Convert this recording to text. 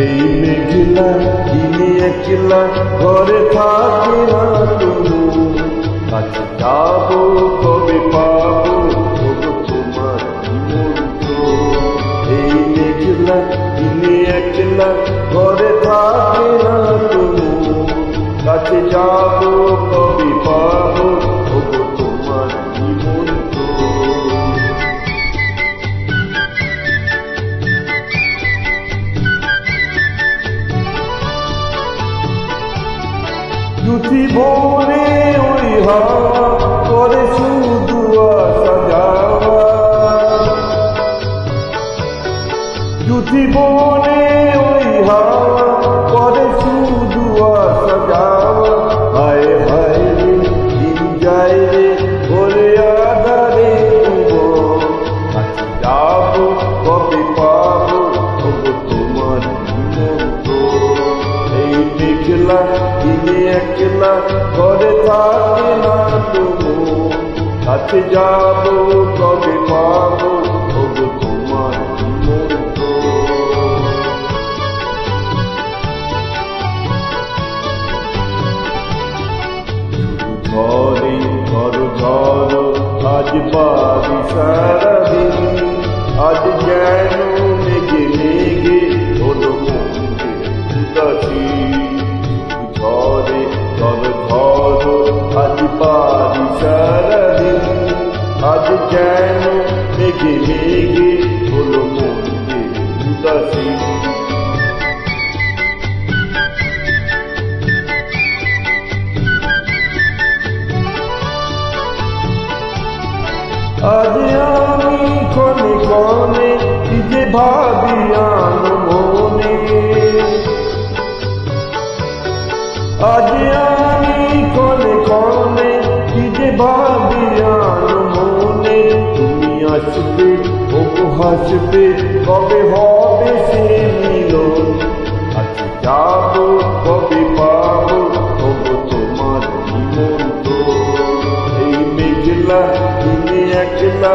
এই মেঘলা দিনে একলা ঘরে থাকি না তুমি। কাছে যাব কবে পাবো তোমার এই মেঘলা দিনে একলা ঘরে থাকে দুটি বনে ওই হাওয়া মেঘলা দিনে একলা ঘরে থাকে না তবু কাছে যাব কবে পাবো তবু তোমার ঝরে ঝড় ঝড় আজ বাড়ি সারাদিন বাড়ি সারাদিন আজ যেন মেঘে মেঘে হলো মন্দির উদাসী আজ আমি ক্ষণে ক্ষণে কি যে ভাবি আনো মনে আজ আমি তবু হাসবে কবে হবে সে মিলন আজ যাব, কবে পাব? তবু তোমার জীবন তো এই মেঘলা, তুমি একলা